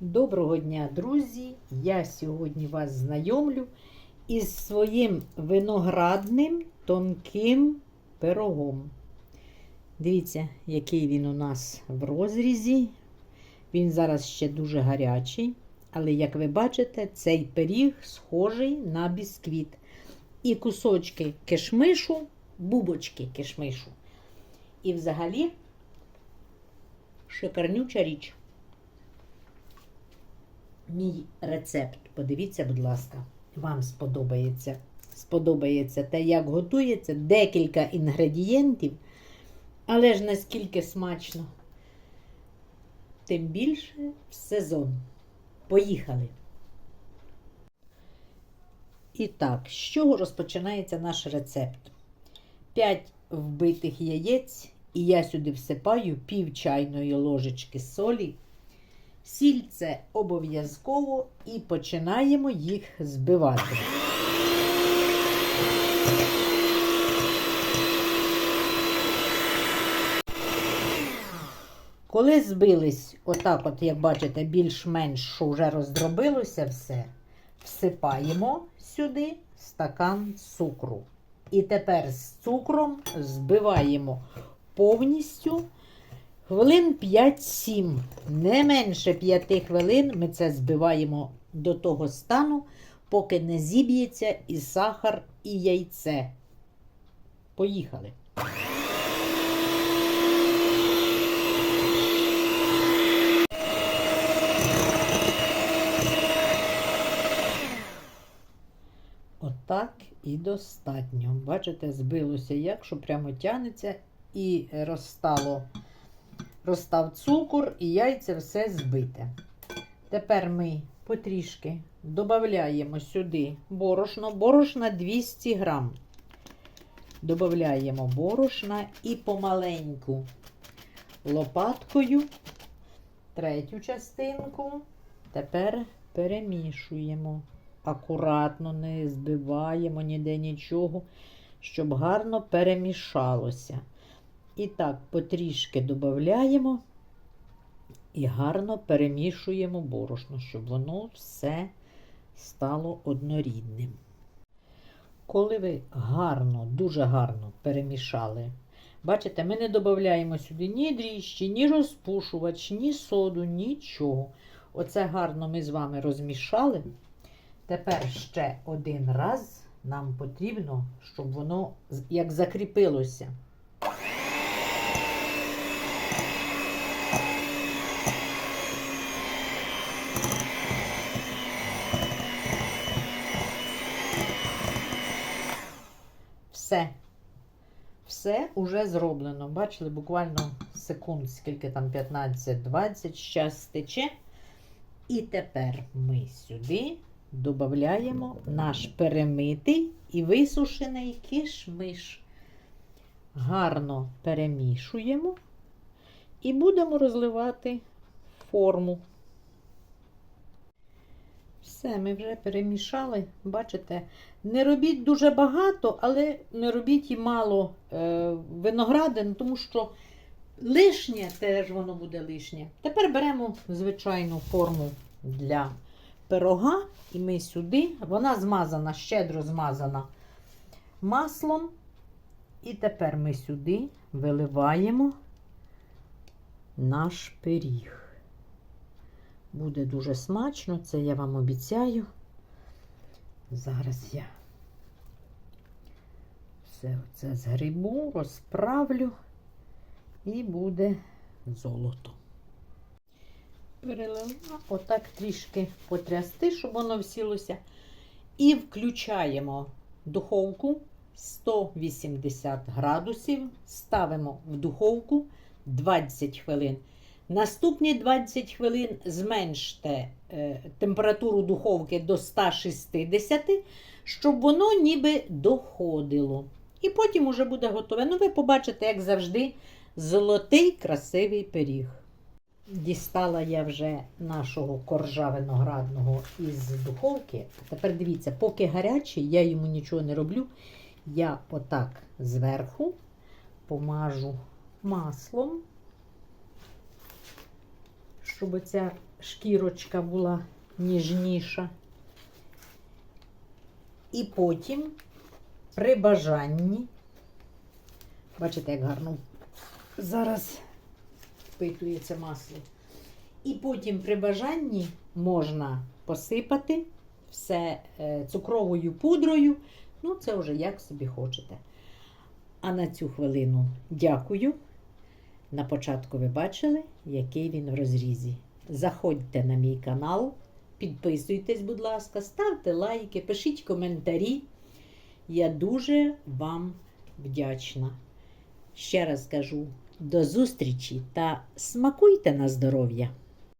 Доброго дня, друзі! Я сьогодні вас знайомлю із своїм виноградним тонким пирогом. Дивіться, який він у нас в розрізі. Він зараз ще дуже гарячий, але, як ви бачите, цей пиріг схожий на бісквіт. І кусочки кишмишу, бубочки кишмишу. І взагалі шикарнюча річ. Мій рецепт. Подивіться, будь ласка, вам сподобається. Сподобається те, як готується, декілька інгредієнтів, але ж наскільки смачно. Тим більше в сезон. Поїхали. І так, з чого розпочинається наш рецепт? 5 вбитих яєць, і я сюди всипаю пів чайної ложечки солі. Сіль це обов'язково і починаємо їх збивати. Коли збились, отак, от, як бачите, більш-менш що вже роздробилося все, всипаємо сюди стакан цукру. І тепер з цукром збиваємо повністю. Хвилин 5-7, не менше 5 хвилин ми це збиваємо до того стану, поки не зіб'ється і сахар, і яйце. Поїхали. Отак і достатньо. Бачите, збилося як, що прямо тянеться і розстало розстав цукор і яйця все збите. Тепер ми потрішки додаємо сюди борошно, борошна 200 грам. Додаємо борошна і помаленьку лопаткою третю частинку. Тепер перемішуємо. Акуратно не збиваємо ніде нічого, щоб гарно перемішалося. І так, потрішки додаємо і гарно перемішуємо борошно, щоб воно все стало однорідним. Коли ви гарно, дуже гарно перемішали, бачите, ми не додаємо сюди ні дріжджі, ні розпушувач, ні соду, нічого. Оце гарно ми з вами розмішали. Тепер ще один раз нам потрібно, щоб воно як закріпилося. Все. Все вже зроблено. Бачили, буквально секунд, скільки там 15-20, зараз тече. І тепер ми сюди додаємо наш перемитий і висушений кишмиш. Гарно перемішуємо і будемо розливати форму. Все, ми вже перемішали. Бачите, не робіть дуже багато, але не робіть і мало е, виноградин, тому що лишнє теж воно буде лишнє. Тепер беремо звичайну форму для пирога, і ми сюди, вона змазана, щедро змазана маслом. І тепер ми сюди виливаємо наш пиріг. Буде дуже смачно, це я вам обіцяю. Зараз я все це згрібу, розправлю і буде золото. Перелила, отак трішки потрясти, щоб воно всілося. І включаємо духовку 180 градусів, ставимо в духовку 20 хвилин. Наступні 20 хвилин зменште е, температуру духовки до 160, щоб воно ніби доходило. І потім уже буде готове. Ну, ви побачите, як завжди, золотий красивий пиріг. Дістала я вже нашого коржа виноградного із духовки. Тепер дивіться, поки гарячий, я йому нічого не роблю. Я отак зверху помажу маслом щоб ця шкірочка була ніжніша. І потім, при бажанні, бачите, як гарно зараз впитується масло. І потім при бажанні можна посипати все е, цукровою пудрою. Ну, це вже як собі хочете. А на цю хвилину дякую. На початку ви бачили, який він в розрізі. Заходьте на мій канал, підписуйтесь, будь ласка, ставте лайки, пишіть коментарі. Я дуже вам вдячна. Ще раз кажу до зустрічі та смакуйте на здоров'я!